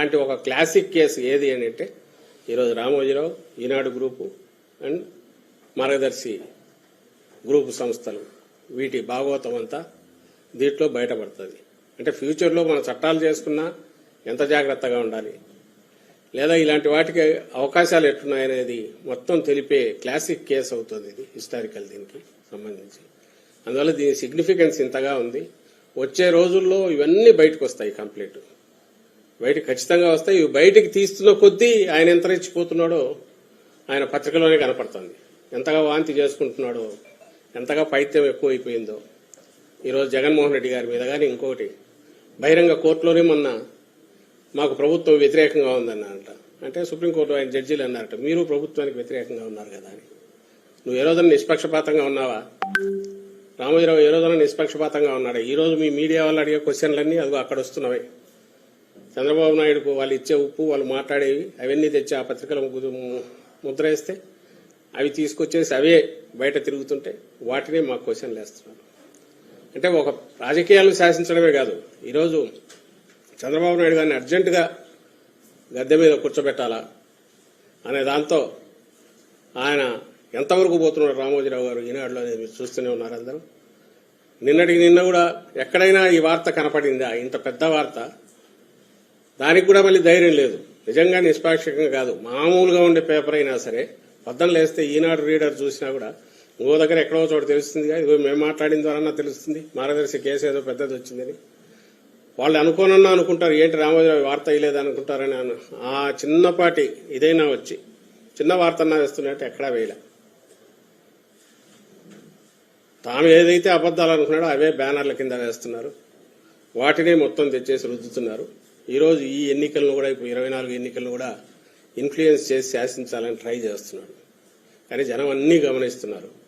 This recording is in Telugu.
అలాంటి ఒక క్లాసిక్ కేసు ఏది అని అంటే ఈరోజు Ramoji Rao Eenadu group and Margadarsi group సంస్థలు వీటి భాగవతం అంతా దీంట్లో బయటపడుతుంది. అంటే ఫ్యూచర్లో మన చట్టాలు చేసుకున్నా ఎంత జాగ్రత్తగా ఉండాలి? లేదా ఇలాంటి వాటికి అవకాశాలు ఎట్టున్నాయనేది మొత్తం తెలిపే క్లాసిక్ కేసు అవుతుంది ఇది హిస్టారికల్ దీనికి సంబంధించి. అందువల్ల దీని సిగ్నిఫికెన్స్ ఇంతగా ఉంది. వచ్చే రోజుల్లో ఇవన్నీ బయటకు వస్తాయి కంప్లీట్ బయటకు ఖచ్చితంగా వస్తాయి. బయటికి తీస్తున్న కొద్దీ ఆయన ఎంత రెచ్చిపోతున్నాడో ఆయన పత్రికలోనే కనపడుతుంది. ఎంతగా వాంతి చేసుకుంటున్నాడో ఎంతగా పైత్యం ఎక్కువైపోయిందో. ఈరోజు జగన్మోహన్ రెడ్డి గారి మీద కానీ ఇంకొకటి బహిరంగ కోర్టులోనే మొన్న మాకు ప్రభుత్వం వ్యతిరేకంగా ఉందన్నారట అంటే. సుప్రీంకోర్టు ఆయన జడ్జీలు అన్నారట మీరు ప్రభుత్వానికి వ్యతిరేకంగా ఉన్నారు కదా అని. నువ్వు ఏ రోజున నిష్పక్షపాతంగా ఉన్నావా? రామోజీరావు ఏ రోజున నిష్పక్షపాతంగా ఉన్నాడు? ఈ రోజు మీ మీడియా వాళ్ళు అడిగే క్వశ్చన్లన్నీ అదిగో అక్కడ వస్తున్నవి. చంద్రబాబు నాయుడుకు వాళ్ళు ఇచ్చే ఉప్పు వాళ్ళు మాట్లాడేవి అవన్నీ తెచ్చి ఆ పత్రికలు ముద్ర వేస్తే అవి తీసుకొచ్చేసి అవే బయట తిరుగుతుంటే వాటినే మా క్వశ్చన్లు వేస్తున్నారు. అంటే ఒక రాజకీయాలను శాసించడమే కాదు ఈరోజు చంద్రబాబు నాయుడు గారిని అర్జెంటుగా గద్దె మీద కూర్చోబెట్టాలా అనే దాంతో ఆయన ఎంతవరకు పోతున్నాడు రామోజీరావు గారు ఈనాడులో అనేది మీరు చూస్తూనే ఉన్నారు అందరూ. నిన్నటికి నిన్న కూడా ఎక్కడైనా ఈ వార్త కనపడిందా? ఇంత పెద్ద వార్త. దానికి కూడా మళ్ళీ ధైర్యం లేదు. నిజంగా నిష్పాక్షికంగా కాదు. మామూలుగా ఉండే పేపర్ అయినా సరే పొద్దున్న లేస్తే ఈనాడు రీడర్ చూసినా కూడా ఇంకో దగ్గర ఎక్కడో చోట తెలుస్తుందిగా ఇదిగో మేము మాట్లాడిన ద్వారా తెలుస్తుంది. మార్గదర్శి కేసు ఏదో పెద్దది వచ్చిందని. వాళ్ళు అనుకోనన్నా అనుకుంటారు ఏంటి రామోజీరావు వార్త వేయలేదు అనుకుంటారని ఆ చిన్నపాటి ఇదైనా వచ్చి చిన్న వార్తన్నా వేస్తున్నట్టు ఎక్కడా వేయలే. తాము ఏదైతే అబద్ధాలు అనుకున్నాడో అవే బ్యానర్ల కింద వేస్తున్నారు. వాటిని మొత్తం తెచ్చేసి రుద్దుతున్నారు. ఈరోజు ఈ ఎన్నికలను కూడా ఇప్పుడు ఇరవై నాలుగు ఎన్నికలను కూడా ఇన్ఫ్లుయెన్స్ చేసి శాసించాలని ట్రై చేస్తున్నాడు. కానీ జనం అన్నీ గమనిస్తున్నారు.